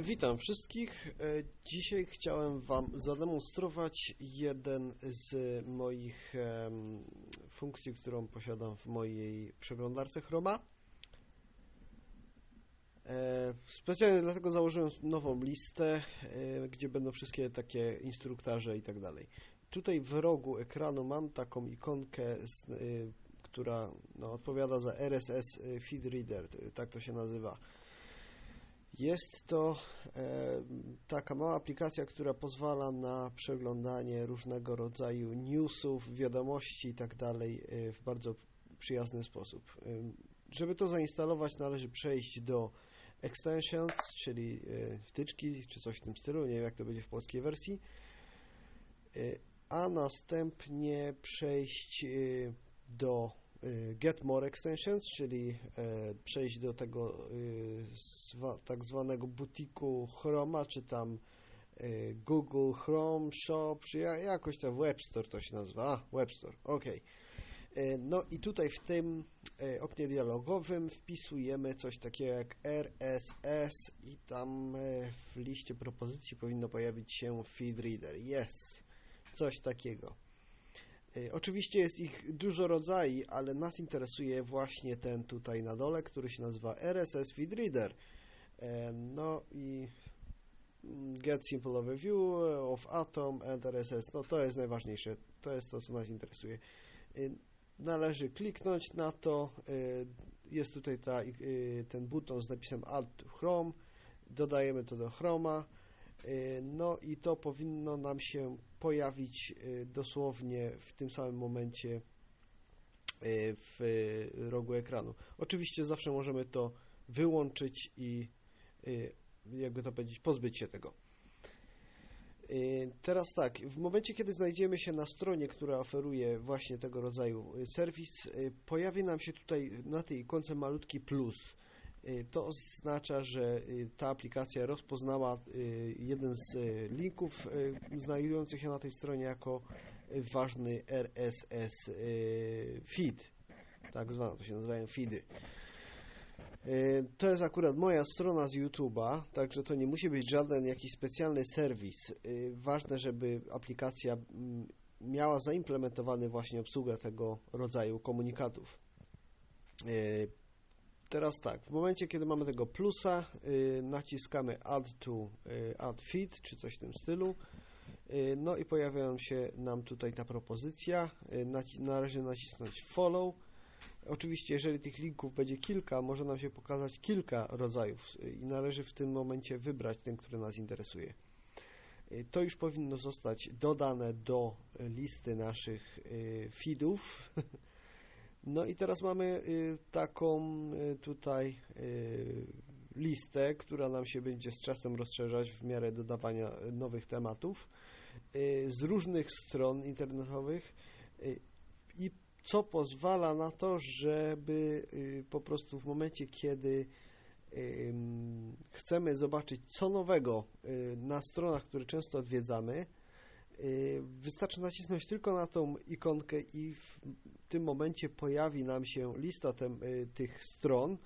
Witam wszystkich. E, Dzisiaj chciałem Wam zademonstrować jeden z moich funkcji, którą posiadam w mojej przeglądarce Chroma. E, Specjalnie dlatego założyłem nową listę, e, gdzie będą wszystkie takie instruktarze i tak dalej. Tutaj w rogu ekranu mam taką ikonkę, e, która no, odpowiada za RSS Feed Reader, tak to się nazywa. Jest to e, taka mała aplikacja, która pozwala na przeglądanie różnego rodzaju newsów, wiadomości i tak dalej e, w bardzo przyjazny sposób. E, żeby to zainstalować, należy przejść do extensions, czyli wtyczki czy coś w tym stylu, nie wiem jak to będzie w polskiej wersji, a następnie przejść do Get More Extensions, czyli e, przejść do tego y, tak zwanego butiku Chroma, czy tam y, Google Chrome Shop, czy ja- jakoś tam Web Store to się nazywa. A, Web Store, ok. No i tutaj w tym oknie dialogowym wpisujemy coś takiego jak RSS i tam e, w liście propozycji powinno pojawić się Feed Reader. Jest coś takiego. E, Oczywiście jest ich dużo rodzajów, ale nas interesuje właśnie ten tutaj na dole, który się nazywa RSS Feed Reader. E, No i mm, Get Simple Overview of Atom and RSS. No to jest najważniejsze. To jest to, co nas interesuje. E, Należy kliknąć na to. Jest tutaj ta, ten buton z napisem to Chrome. Dodajemy to do Chroma. E, No i to powinno nam się pojawić e, dosłownie w tym samym momencie e, w rogu ekranu. Oczywiście zawsze możemy to wyłączyć i jakby to powiedzieć, pozbyć się tego. Teraz tak, w momencie kiedy znajdziemy się na stronie, która oferuje właśnie tego rodzaju serwis, pojawi nam się tutaj na tej ikonce malutki plus. E, To oznacza, że e, ta aplikacja rozpoznała e, jeden z linków znajdujących się na tej stronie jako ważny RSS feed. Tak zwane, to się nazywają feedy. To jest akurat moja strona z YouTube'a, także to nie musi być żaden jakiś specjalny serwis. Ważne, żeby aplikacja miała zaimplementowany właśnie obsługę tego rodzaju komunikatów. Teraz tak, w momencie kiedy mamy tego plusa, y, naciskamy add to y, add feed, czy coś w tym stylu. Y, no i pojawia się nam tutaj ta propozycja. Y, naci- należy nacisnąć follow. Oczywiście, jeżeli tych linków będzie kilka, może nam się pokazać kilka rodzajów i należy w tym momencie wybrać ten, który nas interesuje. To już powinno zostać dodane do listy naszych feedów. No i teraz mamy y, taką y, tutaj y, listę, która nam się będzie z czasem rozszerzać w miarę dodawania nowych tematów z różnych stron internetowych i co pozwala na to, żeby po prostu w momencie, kiedy ym, chcemy zobaczyć co nowego na stronach, które często odwiedzamy, wystarczy nacisnąć tylko na tą ikonkę i w tym momencie pojawi nam się lista tem, y, tych stron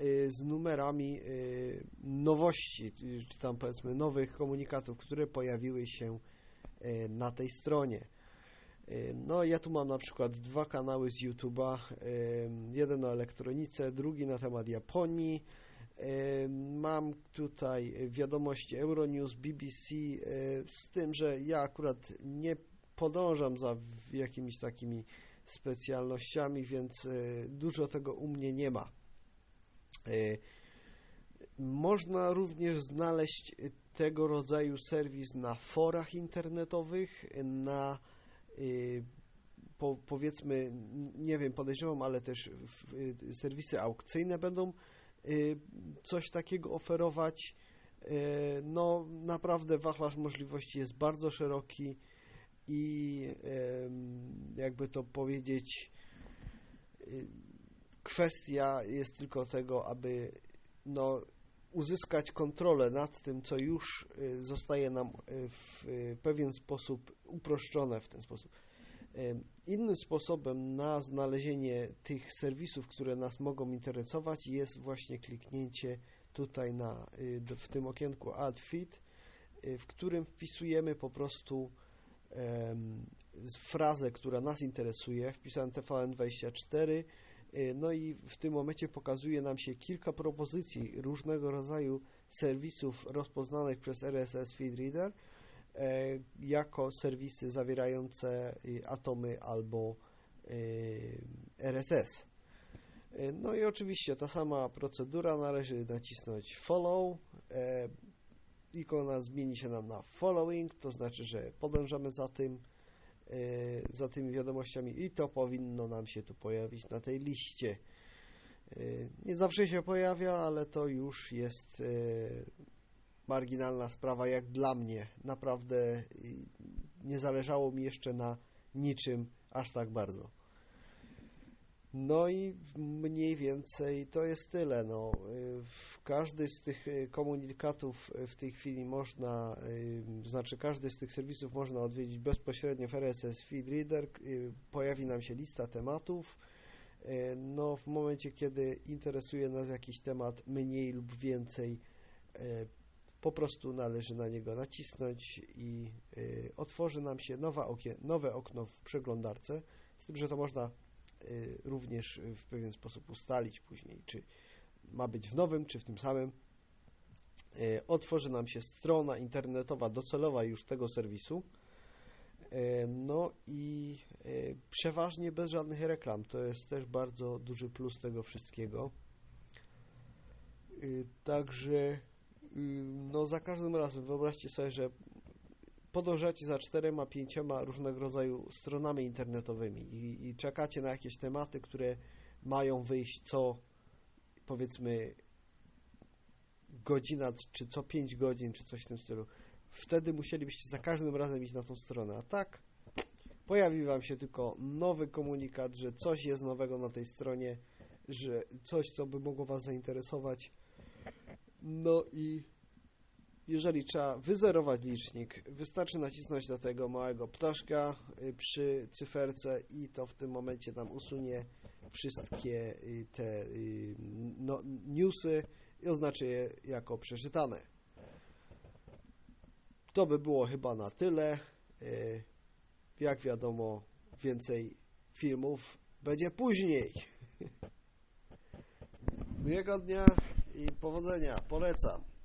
y, z numerami y, nowości, y, czy tam powiedzmy nowych komunikatów, które pojawiły się y, na tej stronie. Y, No, ja tu mam na przykład dwa kanały z YouTube'a, y, jeden o elektronice, drugi na temat Japonii. Mam tutaj wiadomości Euronews, BBC, z tym, że ja akurat nie podążam za jakimiś takimi specjalnościami, więc y, dużo tego u mnie nie ma. Y, Można również znaleźć tego rodzaju serwis na forach internetowych, na y, po, powiedzmy, nie wiem, podejrzewam, ale też w, serwisy aukcyjne będą coś takiego oferować. Y, No, naprawdę wachlarz możliwości jest bardzo szeroki i jakby to powiedzieć, y, kwestia jest tylko tego, aby no, uzyskać kontrolę nad tym, co już y, zostaje nam y, w y, pewien sposób uproszczone w ten sposób. Ym, Innym sposobem na znalezienie tych serwisów, które nas mogą interesować, jest właśnie kliknięcie tutaj na, y, w tym okienku Add Feed, y, w którym wpisujemy po prostu z- frazę, która nas interesuje. Wpisałem TVN24, y, no i w tym momencie pokazuje nam się kilka propozycji różnego rodzaju serwisów rozpoznanych przez RSS Feed Reader jako serwisy zawierające y, atomy albo y, RSS. Y, No i oczywiście ta sama procedura, należy nacisnąć follow. E, ikona zmieni się nam na following, to znaczy, że podążamy za tym, e, za tymi wiadomościami i to powinno nam się tu pojawić na tej liście. E, Nie zawsze się pojawia, ale to już jest e, marginalna sprawa jak dla mnie. Naprawdę y, nie zależało mi jeszcze na niczym aż tak bardzo. No i mniej więcej to jest tyle. No, y, każdy z tych y, komunikatów w tej chwili można, znaczy każdy z tych serwisów można odwiedzić bezpośrednio w RSS Feed Reader. Pojawi nam się lista tematów. No, w momencie, kiedy interesuje nas jakiś temat mniej lub więcej, po prostu należy na niego nacisnąć i y, otworzy nam się nowe okno w przeglądarce. Z tym, że to można y, również w pewien sposób ustalić później, czy ma być w nowym, czy w tym samym. Y, Otworzy nam się strona internetowa docelowa już tego serwisu. Y, No i y, przeważnie bez żadnych reklam. To jest też bardzo duży plus tego wszystkiego. Y, Także no za każdym razem wyobraźcie sobie, że podążacie za czterema, pięcioma różnego rodzaju stronami internetowymi i, i czekacie na jakieś tematy, które mają wyjść co powiedzmy godzina, czy co 5 godzin, czy coś w tym stylu. Wtedy musielibyście za każdym razem iść na tą stronę. A tak pojawi Wam się tylko nowy komunikat, że coś jest nowego na tej stronie, że coś, co by mogło Was zainteresować. No i jeżeli trzeba wyzerować licznik, wystarczy nacisnąć do tego małego ptaszka y, przy cyferce i to w tym momencie nam usunie wszystkie y, te y, no, newsy i oznaczy je jako przeczytane. To by było chyba na tyle. Jak wiadomo, więcej filmów będzie później. Miłego dnia i powodzenia. Polecam.